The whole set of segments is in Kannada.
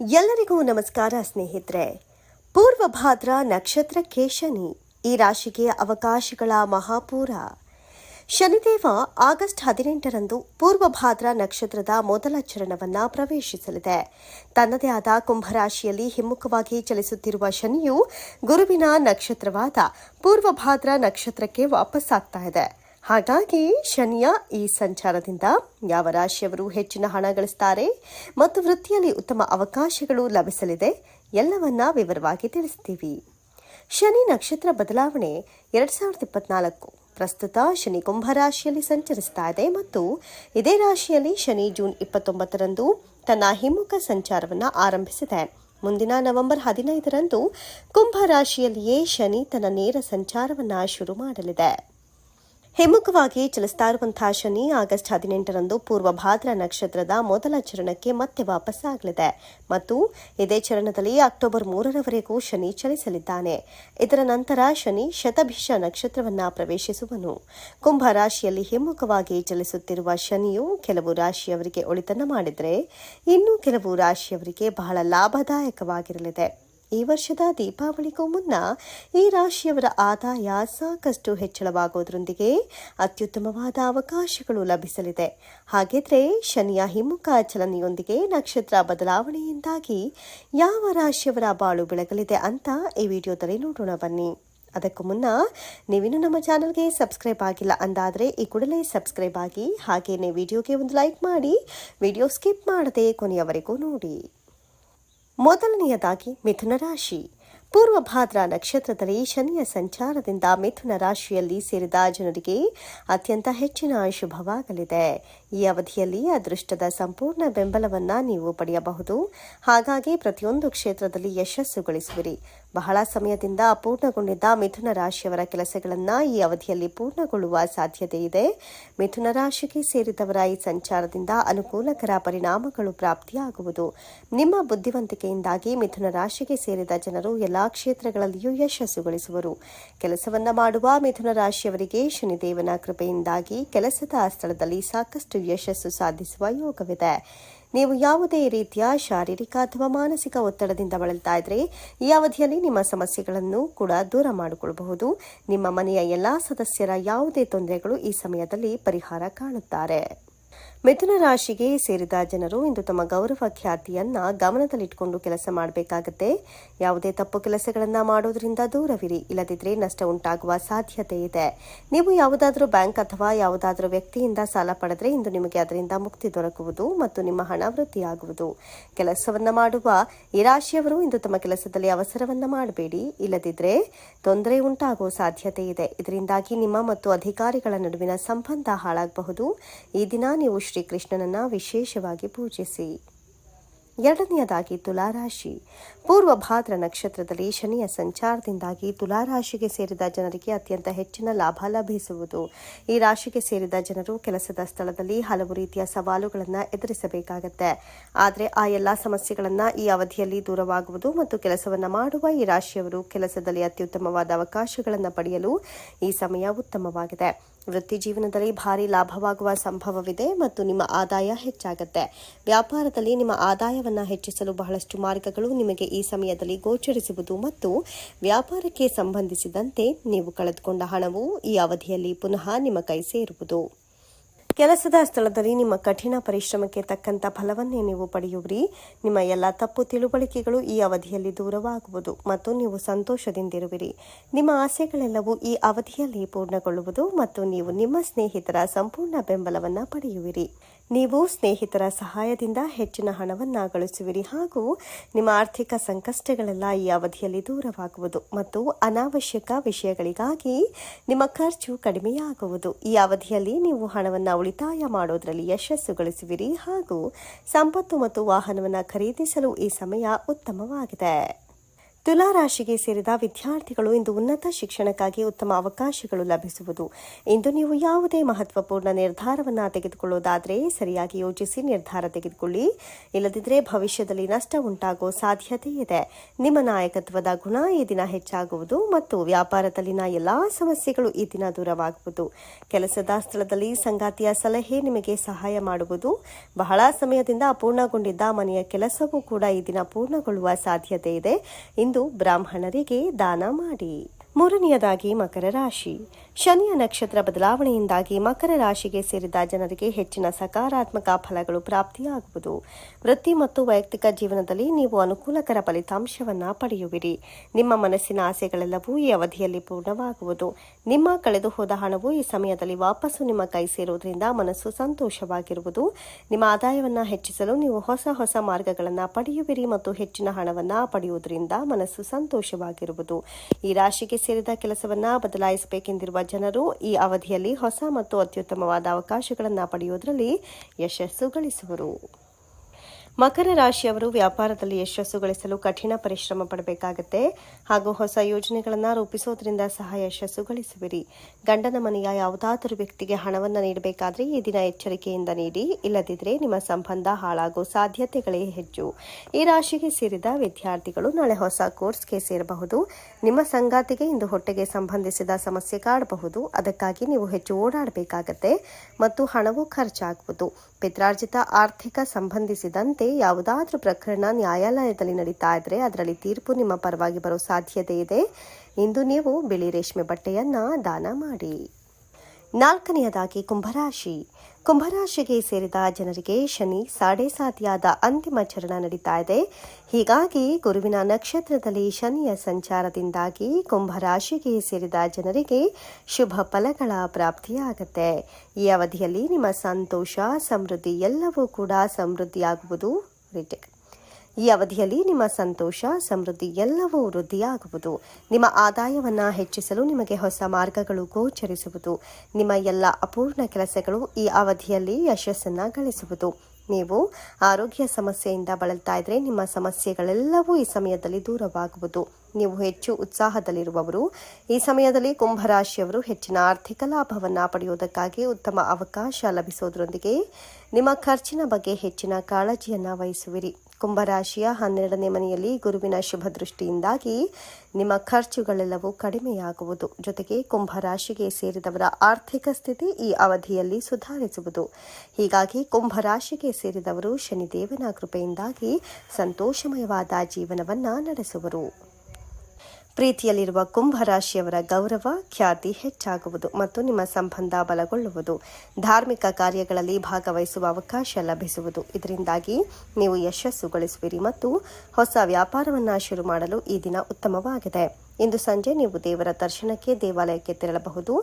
ಎಲ್ಲರಿಗೂ ನಮಸ್ಕಾರ ಸ್ನೇಹಿತರೆ. ಪೂರ್ವ ಭಾದ್ರ ನಕ್ಷತ್ರಕ್ಕೆ ಶನಿ ಈ ರಾಶಿಗೆ ಅವಕಾಶಗಳ ಮಹಾಪೂರ. ಶನಿದೇವ ಆಗಸ್ಟ್ ಹದಿನೆಂಟರಂದು ಪೂರ್ವಭಾದ್ರ ನಕ್ಷತ್ರದ ಮೊದಲ ಚರಣವನ್ನ ಪ್ರವೇಶಿಸಲಿದೆ. ತನ್ನದೇ ಆದ ಕುಂಭರಾಶಿಯಲ್ಲಿ ಹಿಮ್ಮುಖವಾಗಿ ಚಲಿಸುತ್ತಿರುವ ಶನಿಯು ಗುರುವಿನ ನಕ್ಷತ್ರವಾದ ಪೂರ್ವಭಾದ್ರ ನಕ್ಷತ್ರಕ್ಕೆ ವಾಪಸ್ಸಾಗ್ತಾ ಇದೆ. ಹಾಗಾಗಿ ಶನಿಯ ಈ ಸಂಚಾರದಿಂದ ಯಾವ ರಾಶಿಯವರು ಹೆಚ್ಚಿನ ಹಣ ಗಳಿಸ್ತಾರೆ ಮತ್ತು ವೃತ್ತಿಯಲ್ಲಿ ಉತ್ತಮ ಅವಕಾಶಗಳು ಲಭಿಸಲಿದೆ, ಎಲ್ಲವನ್ನ ವಿವರವಾಗಿ ತಿಳಿಸ್ತೀವಿ. ಶನಿ ನಕ್ಷತ್ರ ಬದಲಾವಣೆ ಎರಡ್ ಸಾವಿರದ ಇಪ್ಪತ್ನಾಲ್ಕು. ಪ್ರಸ್ತುತ ಶನಿ ಕುಂಭ ರಾಶಿಯಲ್ಲಿ ಸಂಚರಿಸ್ತಾ ಇದೆ ಮತ್ತು ಇದೇ ರಾಶಿಯಲ್ಲಿ ಶನಿ ಜೂನ್ ಇಪ್ಪತ್ತೊಂಬತ್ತರಂದು ತನ್ನ ಹಿಮ್ಮುಖ ಸಂಚಾರವನ್ನು ಆರಂಭಿಸಿದೆ. ಮುಂದಿನ ನವೆಂಬರ್ ಹದಿನೈದರಂದು ಕುಂಭ ರಾಶಿಯಲ್ಲಿಯೇ ಶನಿ ತನ್ನ ನೇರ ಸಂಚಾರವನ್ನು ಶುರು ಮಾಡಲಿದೆ. ಹಿಮ್ಮುಖವಾಗಿ ಚಲಿಸ್ತಾ ಇರುವಂತಹ ಶನಿ ಆಗಸ್ಟ್ ಹದಿನೆಂಟರಂದು ಪೂರ್ವ ಭಾದ್ರ ನಕ್ಷತ್ರದ ಮೊದಲ ಚರಣಕ್ಕೆ ಮತ್ತೆ ವಾಪಸ್ಸಾಗಲಿದೆ ಮತ್ತು ಇದೇ ಚರಣದಲ್ಲಿ ಅಕ್ಟೋಬರ್ ಮೂರರವರೆಗೂ ಶನಿ ಚಲಿಸಲಿದ್ದಾನೆ. ಇದರ ನಂತರ ಶನಿ ಶತಭಿಷ ನಕ್ಷತ್ರವನ್ನ ಪ್ರವೇಶಿಸುವನು. ಕುಂಭ ರಾಶಿಯಲ್ಲಿ ಹಿಮ್ಮುಖವಾಗಿ ಚಲಿಸುತ್ತಿರುವ ಶನಿಯು ಕೆಲವು ರಾಶಿಯವರಿಗೆ ಒಳಿತನ್ನ ಮಾಡಿದರೆ, ಇನ್ನೂ ಕೆಲವು ರಾಶಿಯವರಿಗೆ ಬಹಳ ಲಾಭದಾಯಕವಾಗಿರಲಿದೆ. ಈ ವರ್ಷದ ದೀಪಾವಳಿಗೂ ಮುನ್ನ ಈ ರಾಶಿಯವರ ಆದಾಯ ಸಾಕಷ್ಟು ಹೆಚ್ಚಳವಾಗುವುದರೊಂದಿಗೆ ಅತ್ಯುತ್ತಮವಾದ ಅವಕಾಶಗಳು ಲಭಿಸಲಿದೆ. ಹಾಗಿದ್ರೆ ಶನಿಯ ಹಿಮ್ಮುಖ ಚಲನೆಯೊಂದಿಗೆ ನಕ್ಷತ್ರ ಬದಲಾವಣೆಯಿಂದಾಗಿ ಯಾವ ರಾಶಿಯವರ ಬಾಳು ಬೆಳಗಲಿದೆ ಅಂತ ಈ ವಿಡಿಯೋದಲ್ಲಿ ನೋಡೋಣ ಬನ್ನಿ. ಅದಕ್ಕೂ ಮುನ್ನ ನೀವಿನ್ನು ನಮ್ಮ ಚಾನಲ್ಗೆ ಸಬ್ಸ್ಕ್ರೈಬ್ ಆಗಿಲ್ಲ ಅಂದಾದರೆ ಈ ಕೂಡಲೇ ಸಬ್ಸ್ಕ್ರೈಬ್ ಆಗಿ ಹಾಗೆಯೇ ವಿಡಿಯೋಗೆ ಒಂದು ಲೈಕ್ ಮಾಡಿ, ವಿಡಿಯೋ ಸ್ಕಿಪ್ ಮಾಡದೆ ಕೊನೆಯವರೆಗೂ ನೋಡಿ. ಮೊದಲನೆಯದಾಗಿ ಮಿಥುನ ರಾಶಿ. ಪೂರ್ವ ಭಾದ್ರಾ ನಕ್ಷತ್ರದಲ್ಲಿ ಶನಿಯ ಸಂಚಾರದಿಂದ ಮಿಥುನ ರಾಶಿಯಲ್ಲಿ ಸೇರಿದ ಜನರಿಗೆ ಅತ್ಯಂತ ಹೆಚ್ಚಿನ ಶುಭವಾಗಲಿದೆ. ಈ ಅವಧಿಯಲ್ಲಿ ಅದೃಷ್ಟದ ಸಂಪೂರ್ಣ ಬೆಂಬಲವನ್ನ ನೀವು ಪಡೆಯಬಹುದು. ಹಾಗಾಗಿ ಪ್ರತಿಯೊಂದು ಕ್ಷೇತ್ರದಲ್ಲಿ ಯಶಸ್ಸು ಗಳಿಸುವಿರಿ ಬಹಳ ಸಮಯದಿಂದ ಅಪೂರ್ಣಗೊಂಡಿದ್ದ ಮಿಥುನ ರಾಶಿಯವರ ಕೆಲಸಗಳನ್ನು ಈ ಅವಧಿಯಲ್ಲಿ ಪೂರ್ಣಗೊಳ್ಳುವ ಸಾಧ್ಯತೆ ಇದೆ. ಮಿಥುನ ರಾಶಿಗೆ ಸೇರಿದವರ ಈ ಸಂಚಾರದಿಂದ ಅನುಕೂಲಕರ ಪರಿಣಾಮಗಳು ಪ್ರಾಪ್ತಿಯಾಗುವುದು. ನಿಮ್ಮ ಬುದ್ಧಿವಂತಿಕೆಯಿಂದಾಗಿ ಮಿಥುನ ರಾಶಿಗೆ ಸೇರಿದ ಜನರು ಎಲ್ಲಾ ಕ್ಷೇತ್ರಗಳಲ್ಲಿಯೂ ಯಶಸ್ಸು ಗಳಿಸುವರು ಕೆಲಸವನ್ನ ಮಾಡುವ ಮಿಥುನ ರಾಶಿಯವರಿಗೆ ಶನಿದೇವನ ಕೃಪೆಯಿಂದಾಗಿ ಕೆಲಸದ ಸ್ಥಳದಲ್ಲಿ ಸಾಕಷ್ಟು ಯಶಸ್ಸು ಸಾಧಿಸುವ ಯೋಗವಿದೆ. ನೀವು ಯಾವುದೇ ರೀತಿಯ ಶಾರೀರಿಕ ಅಥವಾ ಮಾನಸಿಕ ಒತ್ತಡದಿಂದ ಬಳಲ್ತಾ ಇದ್ರೆ ಈ ಅವಧಿಯಲ್ಲಿ ನಿಮ್ಮ ಸಮಸ್ಯೆಗಳನ್ನು ಕೂಡ ದೂರ ಮಾಡಿಕೊಳ್ಳಬಹುದು ನಿಮ್ಮ ಮನೆಯ ಎಲ್ಲಾ ಸದಸ್ಯರ ಯಾವುದೇ ತೊಂದರೆಗಳು ಈ ಸಮಯದಲ್ಲಿ ಪರಿಹಾರ ಕಾಣುತ್ತಾರೆ. ಮಿಥುನ ರಾಶಿಗೆ ಸೇರಿದ ಜನರು ಇಂದು ತಮ್ಮ ಗೌರವ ಖ್ಯಾತಿಯನ್ನ ಗಮನದಲ್ಲಿಟ್ಟುಕೊಂಡು ಕೆಲಸ ಮಾಡಬೇಕಾಗುತ್ತೆ. ಯಾವುದೇ ತಪ್ಪು ಕೆಲಸಗಳನ್ನ ಮಾಡೋದ್ರಿಂದ ದೂರವಿರಿ. ಇಲ್ಲದಿದ್ರೆ ನಷ್ಟ ಉಂಟಾಗುವ ಸಾಧ್ಯತೆ ಇದೆ. ನೀವು ಯಾವುದಾದರೂ ಬ್ಯಾಂಕ್ ಅಥವಾ ಯಾವುದಾದರೂ ವ್ಯಕ್ತಿಯಿಂದ ಸಾಲ ಪಡೆದ್ರೆ ಇಂದು ನಿಮಗೆ ಅದರಿಂದ ಮುಕ್ತಿ ದೊರಕುವುದು ಮತ್ತು ನಿಮ್ಮ ಹಣ ವೃದ್ಧಿಯಾಗುವುದು. ಕೆಲಸವನ್ನ ಮಾಡುವ ಈ ರಾಶಿಯವರು ಇಂದು ತಮ್ಮ ಕೆಲಸದಲ್ಲಿ ಅವಸರವನ್ನ ಮಾಡಬೇಡಿ. ಇಲ್ಲದಿದ್ರೆ ತೊಂದರೆ ಉಂಟಾಗುವ ಸಾಧ್ಯತೆ ಇದೆ. ಇದರಿಂದಾಗಿ ನಿಮ್ಮ ಮತ್ತು ಅಧಿಕಾರಿಗಳ ನಡುವಿನ ಸಂಬಂಧ ಹಾಳಾಗಬಹುದು. ಈ ದಿನ ನೀವು ಶ್ರೀಕೃಷ್ಣನನ್ನ ವಿಶೇಷವಾಗಿ ಪೂಜಿಸಿ. ಎರಡನೆಯದಾಗಿ ತುಲಾರಾಶಿ. ಪೂರ್ವ ಭಾದ್ರ ನಕ್ಷತ್ರದಲ್ಲಿ ಶನಿಯ ಸಂಚಾರದಿಂದಾಗಿ ತುಲಾರಾಶಿಗೆ ಸೇರಿದ ಜನರಿಗೆ ಅತ್ಯಂತ ಹೆಚ್ಚಿನ ಲಾಭ ಲಭಿಸುವುದು. ಈ ರಾಶಿಗೆ ಸೇರಿದ ಜನರು ಕೆಲಸದ ಸ್ಥಳದಲ್ಲಿ ಹಲವು ರೀತಿಯ ಸವಾಲುಗಳನ್ನು ಎದುರಿಸಬೇಕಾಗತ್ತೆ. ಆದರೆ ಆ ಎಲ್ಲಾ ಸಮಸ್ಯೆಗಳನ್ನು ಈ ಅವಧಿಯಲ್ಲಿ ದೂರವಾಗುವುದು ಮತ್ತು ಕೆಲಸವನ್ನು ಮಾಡುವ ಈ ರಾಶಿಯವರು ಕೆಲಸದಲ್ಲಿ ಅತ್ಯುತ್ತಮವಾದ ಅವಕಾಶಗಳನ್ನು ಪಡೆಯಲು ಈ ಸಮಯ ಉತ್ತಮವಾಗಿದೆ. ವೃತ್ತಿ ಜೀವನದಲ್ಲಿ ಭಾರಿ ಲಾಭವಾಗುವ ಸಂಭವವಿದೆ ಮತ್ತು ನಿಮ್ಮ ಆದಾಯ ಹೆಚ್ಚಾಗುತ್ತೆ. ವ್ಯಾಪಾರದಲ್ಲಿ ನಿಮ್ಮ ಆದಾಯವನ್ನು ಹೆಚ್ಚಿಸಲು ಬಹಳಷ್ಟು ಮಾರ್ಗಗಳು ನಿಮಗೆ ಈ ಸಮಯದಲ್ಲಿ ಗೋಚರಿಸುವುದು ಮತ್ತು ವ್ಯಾಪಾರಕ್ಕೆ ಸಂಬಂಧಿಸಿದಂತೆ ನೀವು ಕಳೆದುಕೊಂಡ ಹಣವು ಈ ಅವಧಿಯಲ್ಲಿ ಪುನಃ ನಿಮ್ಮ ಕೈ ಸೇರುವುದು. ಕೆಲಸದ ಸ್ಥಳದಲ್ಲಿ ನಿಮ್ಮ ಕಠಿಣ ಪರಿಶ್ರಮಕ್ಕೆ ತಕ್ಕಂತ ಫಲವನ್ನೇ ನೀವು ಪಡೆಯುವಿರಿ. ನಿಮ್ಮ ಎಲ್ಲ ತಪ್ಪು ತಿಳುವಳಿಕೆಗಳು ಈ ಅವಧಿಯಲ್ಲಿ ದೂರವಾಗುವುದು ಮತ್ತು ನೀವು ಸಂತೋಷದಿಂದಿರುವಿರಿ. ನಿಮ್ಮ ಆಸೆಗಳೆಲ್ಲವೂ ಈ ಅವಧಿಯಲ್ಲಿ ಪೂರ್ಣಗೊಳ್ಳುವುದು ಮತ್ತು ನೀವು ನಿಮ್ಮ ಸ್ನೇಹಿತರ ಸಂಪೂರ್ಣ ಬೆಂಬಲವನ್ನು ಪಡೆಯುವಿರಿ. ನೀವು ಸ್ನೇಹಿತರ ಸಹಾಯದಿಂದ ಹೆಚ್ಚಿನ ಹಣವನ್ನು ಗಳಿಸುವಿರಿ ಹಾಗೂ ನಿಮ್ಮ ಆರ್ಥಿಕ ಸಂಕಷ್ಟಗಳೆಲ್ಲ ಈ ಅವಧಿಯಲ್ಲಿ ದೂರವಾಗುವುದು ಮತ್ತು ಅನಾವಶ್ಯಕ ವಿಷಯಗಳಿಗಾಗಿ ನಿಮ್ಮ ಖರ್ಚು ಕಡಿಮೆಯಾಗುವುದು. ಈ ಅವಧಿಯಲ್ಲಿ ನೀವು ಹಣವನ್ನು ಉಳಿತಾಯ ಮಾಡೋದರಲ್ಲಿ ಯಶಸ್ಸು ಗಳಿಸುವಿರಿ ಹಾಗೂ ಸಂಪತ್ತು ಮತ್ತು ವಾಹನವನ್ನು ಖರೀದಿಸಲು ಈ ಸಮಯ ಉತ್ತಮವಾಗಿದೆ. ತುಲಾ ರಾಶಿಗೆ ಸೇರಿದ ವಿದ್ಯಾರ್ಥಿಗಳು ಇಂದು ಉನ್ನತ ಶಿಕ್ಷಣಕ್ಕಾಗಿ ಉತ್ತಮ ಅವಕಾಶಗಳು ಲಭಿಸುವುದು. ಇಂದು ನೀವು ಯಾವುದೇ ಮಹತ್ವಪೂರ್ಣ ನಿರ್ಧಾರವನ್ನು ತೆಗೆದುಕೊಳ್ಳುವುದಾದರೆ ಸರಿಯಾಗಿ ಯೋಚಿಸಿ ನಿರ್ಧಾರ ತೆಗೆದುಕೊಳ್ಳಿ. ಇಲ್ಲದಿದ್ದರೆ ಭವಿಷ್ಯದಲ್ಲಿ ನಷ್ಟ ಉಂಟಾಗುವ ಸಾಧ್ಯತೆ ಇದೆ. ನಿಮ್ಮ ನಾಯಕತ್ವದ ಗುಣ ಈ ದಿನ ಹೆಚ್ಚಾಗುವುದು ಮತ್ತು ವ್ಯಾಪಾರದಲ್ಲಿನ ಎಲ್ಲಾ ಸಮಸ್ಯೆಗಳು ಈ ದಿನ ದೂರವಾಗುವುದು. ಕೆಲಸದ ಸ್ಥಳದಲ್ಲಿ ಸಂಗಾತಿಯ ಸಲಹೆ ನಿಮಗೆ ಸಹಾಯ ಮಾಡುವುದು. ಬಹಳ ಸಮಯದಿಂದ ಅಪೂರ್ಣಗೊಂಡಿದ್ದ ಮನೆಯ ಕೆಲಸವೂ ಕೂಡ ಈ ದಿನ ಪೂರ್ಣಗೊಳ್ಳುವ ಸಾಧ್ಯತೆ ಇದೆ. ಇಂದು ಬ್ರಾಹ್ಮಣರಿಗೆ ದಾನ ಮಾಡಿ. ಮೂರನೆಯದಾಗಿ ಮಕರ ರಾಶಿ. ಶನಿಯ ನಕ್ಷತ್ರ ಬದಲಾವಣೆಯಿಂದಾಗಿ ಮಕರ ರಾಶಿಗೆ ಸೇರಿದ ಜನರಿಗೆ ಹೆಚ್ಚಿನ ಸಕಾರಾತ್ಮಕ ಫಲಗಳು ಪ್ರಾಪ್ತಿಯಾಗುವುದು. ವೃತ್ತಿ ಮತ್ತು ವೈಯಕ್ತಿಕ ಜೀವನದಲ್ಲಿ ನೀವು ಅನುಕೂಲಕರ ಫಲಿತಾಂಶವನ್ನ ಪಡೆಯುವಿರಿ. ನಿಮ್ಮ ಮನಸ್ಸಿನ ಆಸೆಗಳೆಲ್ಲವೂ ಈ ಅವಧಿಯಲ್ಲಿ ಪೂರ್ಣವಾಗುವುದು. ನಿಮ್ಮ ಕಳೆದುಹೋದ ಹಣವು ಈ ಸಮಯದಲ್ಲಿ ವಾಪಸ್ಸು ನಿಮ್ಮ ಕೈ ಸೇರುವುದರಿಂದ ಮನಸ್ಸು ಸಂತೋಷವಾಗಿರುವುದು. ನಿಮ್ಮ ಆದಾಯವನ್ನ ಹೆಚ್ಚಿಸಲು ನೀವು ಹೊಸ ಹೊಸ ಮಾರ್ಗಗಳನ್ನು ಪಡೆಯುವಿರಿ ಮತ್ತು ಹೆಚ್ಚಿನ ಹಣವನ್ನ ಪಡೆಯುವುದರಿಂದ ಮನಸ್ಸು ಸಂತೋಷವಾಗಿರುವುದು. ಈ ರಾಶಿಗೆ ಸೇರಿದ ಕೆಲಸವನ್ನ ಬದಲಾಯಿಸಬೇಕೆಂದಿರುವ ಜನರು ಈ ಅವಧಿಯಲ್ಲಿ ಹೊಸ ಮತ್ತು ಅತ್ಯುತ್ತಮವಾದ ಅವಕಾಶಗಳನ್ನು ಪಡೆಯುವುದರಲ್ಲಿ ಯಶಸ್ಸು ಗಳಿಸುವರು. ಮಕರ ರಾಶಿಯವರು ವ್ಯಾಪಾರದಲ್ಲಿ ಯಶಸ್ಸು ಗಳಿಸಲು ಕಠಿಣ ಪರಿಶ್ರಮ ಪಡಬೇಕಾಗುತ್ತೆ. ಹಾಗೂ ಹೊಸ ಯೋಜನೆಗಳನ್ನು ರೂಪಿಸುವುದರಿಂದ ಸಹ ಯಶಸ್ಸು ಗಳಿಸುವಿರಿ ಗಂಡನ ಮನೆಯ ಯಾವುದಾದರೂ ವ್ಯಕ್ತಿಗೆ ಹಣವನ್ನು ನೀಡಬೇಕಾದ್ರೆ ಈ ದಿನ ಎಚ್ಚರಿಕೆಯಿಂದ ನೀಡಿ. ಇಲ್ಲದಿದ್ದರೆ ನಿಮ್ಮ ಸಂಬಂಧ ಹಾಳಾಗುವ ಸಾಧ್ಯತೆಗಳೇ ಹೆಚ್ಚು. ಈ ರಾಶಿಗೆ ಸೇರಿದ ವಿದ್ಯಾರ್ಥಿಗಳು ನಾಳೆ ಹೊಸ ಕೋರ್ಸ್ಗೆ ಸೇರಬಹುದು. ನಿಮ್ಮ ಸಂಗಾತಿಗೆ ಇಂದು ಹೊಟ್ಟೆಗೆ ಸಂಬಂಧಿಸಿದ ಸಮಸ್ಯೆ ಕಾಡಬಹುದು. ಅದಕ್ಕಾಗಿ ನೀವು ಹೆಚ್ಚು ಓಡಾಡಬೇಕಾಗತ್ತೆ. ಮತ್ತು ಹಣವು ಖರ್ಚಾಗುವುದು ಪಿತ್ರಾರ್ಜಿತ ಆರ್ಥಿಕ ಸಂಬಂಧಿಸಿದಂತೆ ಯಾವುದಾದ್ರೂ ಪ್ರಕರಣ ನ್ಯಾಯಾಲಯದಲ್ಲಿ ನಡೀತಾ ಇದ್ರೆ ಅದರಲ್ಲಿ ತೀರ್ಪು ನಿಮ್ಮ ಪರವಾಗಿ ಬರೋ ಸಾಧ್ಯತೆ ಇದೆ. ಇಂದು ನೀವು ಬಿಳಿ ರೇಷ್ಮೆ ಬಟ್ಟೆಯನ್ನ ದಾನ ಮಾಡಿ. ನಾಲ್ಕನೆಯದಾಗಿ ಕುಂಭರಾಶಿ. ಕುಂಭರಾಶಿಗೆ ಸೇರಿದ ಜನರಿಗೆ ಶನಿ ಸಾಡೆ ಸಾತಿಯಾದ ಅಂತಿಮ ಚರಣ ನಡೀತಾ ಇದೆ. ಹೀಗಾಗಿ ಗುರುವಿನ ನಕ್ಷತ್ರದಲ್ಲಿ ಶನಿಯ ಸಂಚಾರದಿಂದಾಗಿ ಕುಂಭರಾಶಿಗೆ ಸೇರಿದ ಜನರಿಗೆ ಶುಭ ಫಲಗಳ ಪ್ರಾಪ್ತಿಯಾಗತ್ತೆ. ಈ ಅವಧಿಯಲ್ಲಿ ನಿಮ್ಮ ಸಂತೋಷ, ಸಮೃದ್ಧಿ ಎಲ್ಲವೂ ಕೂಡ ಸಮೃದ್ಧಿಯಾಗುವುದು. ರಿಟೇಕ್. ಈ ಅವಧಿಯಲ್ಲಿ ನಿಮ್ಮ ಸಂತೋಷ, ಸಮೃದ್ಧಿ ಎಲ್ಲವೂ ವೃದ್ಧಿಯಾಗುವುದು. ನಿಮ್ಮ ಆದಾಯವನ್ನು ಹೆಚ್ಚಿಸಲು ನಿಮಗೆ ಹೊಸ ಮಾರ್ಗಗಳು ಗೋಚರಿಸುವುದು. ನಿಮ್ಮ ಎಲ್ಲ ಅಪೂರ್ಣ ಕೆಲಸಗಳು ಈ ಅವಧಿಯಲ್ಲಿ ಯಶಸ್ಸನ್ನು ಗಳಿಸುವುದು. ನೀವು ಆರೋಗ್ಯ ಸಮಸ್ಯೆಯಿಂದ ಬಳಲ್ತಾ ಇದ್ರೆ ನಿಮ್ಮ ಸಮಸ್ಯೆಗಳೆಲ್ಲವೂ ಈ ಸಮಯದಲ್ಲಿ ದೂರವಾಗುವುದು. ನೀವು ಹೆಚ್ಚು ಉತ್ಸಾಹದಲ್ಲಿರುವವರು, ಈ ಸಮಯದಲ್ಲಿ ಕುಂಭರಾಶಿಯವರು ಹೆಚ್ಚಿನ ಆರ್ಥಿಕ ಲಾಭವನ್ನು ಪಡೆಯುವುದಕ್ಕಾಗಿ ಉತ್ತಮ ಅವಕಾಶ ಲಭಿಸುವುದರೊಂದಿಗೆ ನಿಮ್ಮ ಖರ್ಚಿನ ಬಗ್ಗೆ ಹೆಚ್ಚಿನ ಕಾಳಜಿಯನ್ನು ವಹಿಸುವಿರಿ. ಕುಂಭರಾಶಿಯ ಹನ್ನೆರಡನೇ ಮನೆಯಲ್ಲಿ ಗುರುವಿನ ಶುಭ ದೃಷ್ಟಿಯಿಂದಾಗಿ ನಿಮ್ಮ ಖರ್ಚುಗಳೆಲ್ಲವೂ ಕಡಿಮೆಯಾಗುವುದು. ಜೊತೆಗೆ ಕುಂಭರಾಶಿಗೆ ಸೇರಿದವರ ಆರ್ಥಿಕ ಸ್ಥಿತಿ ಈ ಅವಧಿಯಲ್ಲಿ ಸುಧಾರಿಸುವುದು. ಹೀಗಾಗಿ ಕುಂಭರಾಶಿಗೆ ಸೇರಿದವರು ಶನಿದೇವನ ಕೃಪೆಯಿಂದಾಗಿ ಸಂತೋಷಮಯವಾದ ಜೀವನವನ್ನು ನಡೆಸುವರು. ಪ್ರೀತಿಯಲ್ಲಿರುವ ಕುಂಭರಾಶಿಯವರ ಗೌರವ, ಖ್ಯಾತಿ ಹೆಚ್ಚಾಗುವುದು ಮತ್ತು ನಿಮ್ಮ ಸಂಬಂಧ ಬಲಗೊಳ್ಳುವುದು. ಧಾರ್ಮಿಕ ಕಾರ್ಯಗಳಲ್ಲಿ ಭಾಗವಹಿಸುವ ಅವಕಾಶ ಲಭಿಸುವುದು. ಇದರಿಂದಾಗಿ ನೀವು ಯಶಸ್ಸು ಗಳಿಸುವಿರಿ ಮತ್ತು ಹೊಸ ವ್ಯಾಪಾರವನ್ನು ಶುರು ಮಾಡಲು ಈ ದಿನ ಉತ್ತಮವಾಗಿದೆ. ಇಂದು ಸಂಜೆ ನೀವು ದೇವರ ದರ್ಶನಕ್ಕೆ, ದೇವಾಲಯಕ್ಕೆ ತೆರಳಬಹುದು.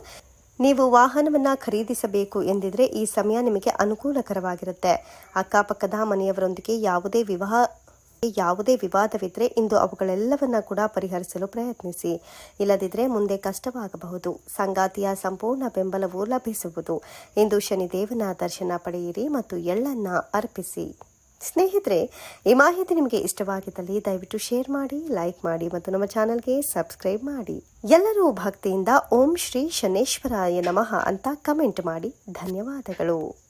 ನೀವು ವಾಹನವನ್ನ ಖರೀದಿಸಬೇಕು ಎಂದಿದ್ರೆ ಈ ಸಮಯ ನಿಮಗೆ ಅನುಕೂಲಕರವಾಗಿರುತ್ತೆ. ಅಕ್ಕಪಕ್ಕದ ಮನೆಯವರೊಂದಿಗೆ ಯಾವುದೇ ವಿವಾಹ ಯಾವುದೇ ವಿವಾದವಿದ್ರೆ ಇಂದು ಅವುಗಳೆಲ್ಲವನ್ನ ಕೂಡ ಪರಿಹರಿಸಲು ಪ್ರಯತ್ನಿಸಿ. ಇಲ್ಲದಿದ್ರೆ ಮುಂದೆ ಕಷ್ಟವಾಗಬಹುದು. ಸಂಗಾತಿಯ ಸಂಪೂರ್ಣ ಬೆಂಬಲವೂ ಲಭಿಸುವುದು. ಇಂದು ಶನಿದೇವನ ದರ್ಶನ ಪಡೆಯಿರಿ ಮತ್ತು ಎಳ್ಳನ್ನ ಅರ್ಪಿಸಿ. ಸ್ನೇಹಿತರೆ, ಈ ಮಾಹಿತಿ ನಿಮಗೆ ಇಷ್ಟವಾಗಿದ್ದಲ್ಲಿ ದಯವಿಟ್ಟು ಶೇರ್ ಮಾಡಿ, ಲೈಕ್ ಮಾಡಿ ಮತ್ತು ನಮ್ಮ ಚಾನಲ್ಗೆ ಸಬ್ಸ್ಕ್ರೈಬ್ ಮಾಡಿ. ಎಲ್ಲರೂ ಭಕ್ತಿಯಿಂದ ಓಂ ಶ್ರೀ ಶನೇಶ್ವರಾಯ ನಮಃ ಅಂತ ಕಮೆಂಟ್ ಮಾಡಿ. ಧನ್ಯವಾದಗಳು.